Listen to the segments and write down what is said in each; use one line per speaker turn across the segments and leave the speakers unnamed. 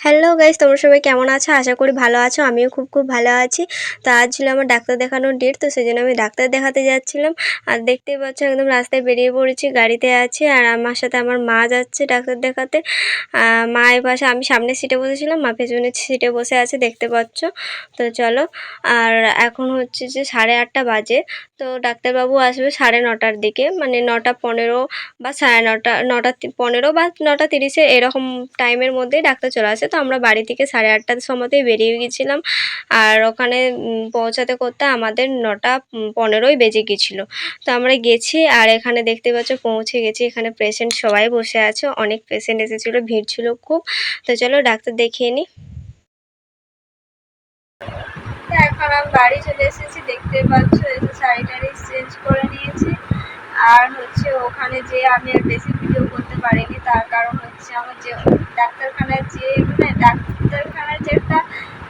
Hello guys তোমরা সবাই কেমন আছো? আশা করি ভালো আছো, আমিও খুব খুব ভালো আছি। তো আজ ছিল আমার ডাক্তার দেখানোর ডেট তো সেই জন্য আমি ডাক্তার দেখাতে যাচ্ছিলাম। আর দেখতেই পাচ্ছ একদম রাস্তায় বেরিয়ে পড়েছি, গাড়িতে আছি, আর আমার সাথে আমার মা যাচ্ছে ডাক্তার দেখাতে। মা এর পাশে, আমি সামনের সিটে বসেছিলাম, মা পেছনে সিটে বসে আছে, দেখতে পাচ্ছ। তো চলো, আর এখন হচ্ছে যে সাড়ে আটটা বাজে, তো ডাক্তারবাবু আসবে সাড়ে নটার দিকে মানে নটা পনেরো বা সাড়ে নটা নটা পনেরো বা নটা তিরিশে এরকম টাইমের মধ্যেই ডাক্তার চলে আসে। তো আমরা বাড়ি থেকে সাড়ে আটটার সময়তেই বেরিয়ে গেছিলাম। আর ওখানে পৌঁছাতে করতে আমাদের নটা পনেরোই বেজে গেছিল। তো আমরা গেছি আর এখানে দেখতে পাচ্ছ পৌঁছে গেছি। এখানে পেশেন্ট সবাই বসে আছে। অনেক পেশেন্ট এসেছিল, ভিড় ছিল খুব। তো চলো ডাক্তার দেখিয়ে তো এখন আমি বাড়ি চলে এসেছি। দেখতে পাচ্ছ এসে শাড়ি টাড়ি চেঞ্জ করে নিয়েছি। আর হচ্ছে ওখানে যে আমি আর বেশি ভিডিও করতে পারিনি। তার কারণ হচ্ছে আমার যে ডাক্তারখানার যে মানে ডাক্তারখানার যে একটা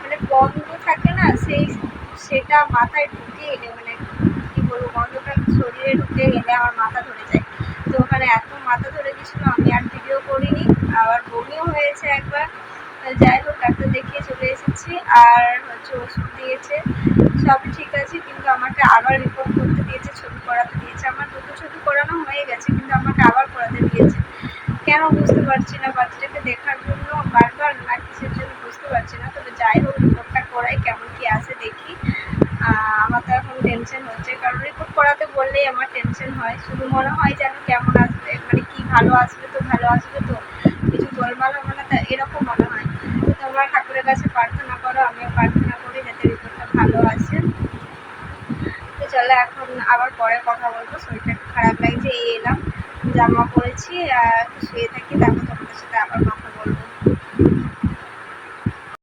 মানে বন্ধ থাকে না, সেই সেটা মাথায় ঢুকে এলে মানে কি বলব, গন্ধটা শরীরে ঢুকে এলে আমার মাথা ধরে যায়। তো ওখানে এত মাথা ধরে গেছিল, আমি আর ভিডিও করিনি, আবার বমিও হয়েছে একবার। যাই হোক, ডাক্তার দেখিয়ে চলে এসেছি, আর হচ্ছে ওষুধ দিয়েছে, সবই ঠিক আছে, কিন্তু আমাকে আবার রিপোর্ট করতে দিয়েছে, ছবি করাতে দিয়েছে। আমার দুটো ছবি করানো হয়ে গেছে, কিন্তু আমাকে আবার করাতে দিয়েছে। কেন বুঝতে পারছি না, বাচ্চাটাকে দেখার জন্য বারবার না কিসের জন্য বুঝতে পারছি না তবে যাই হোক রিপোর্টটা করাই, কেমন কি আসে দেখি। আমার তো এখন টেনশন হচ্ছে, কারণ রিপোর্ট করাতে বললেই আমার টেনশন হয়। শুধু মনে হয় যেন কেমন আসবে মানে কি ভালো আসবে তো ভালো আসবে তো, কিছু গোলমাল হবে না, তা এরকম মনে হয়। তো তোমরা ঠাকুরের কাছে প্রার্থনা করো, আমিও প্রার্থনা করি যাতে রিপোর্টটা ভালো আসে। তো চলো, এখন আবার পরে কথা বলব, শরীরটা খারাপ লাগছে। জামা পরেছি আর শুয়ে থাকি তারপর তোমাদের সাথে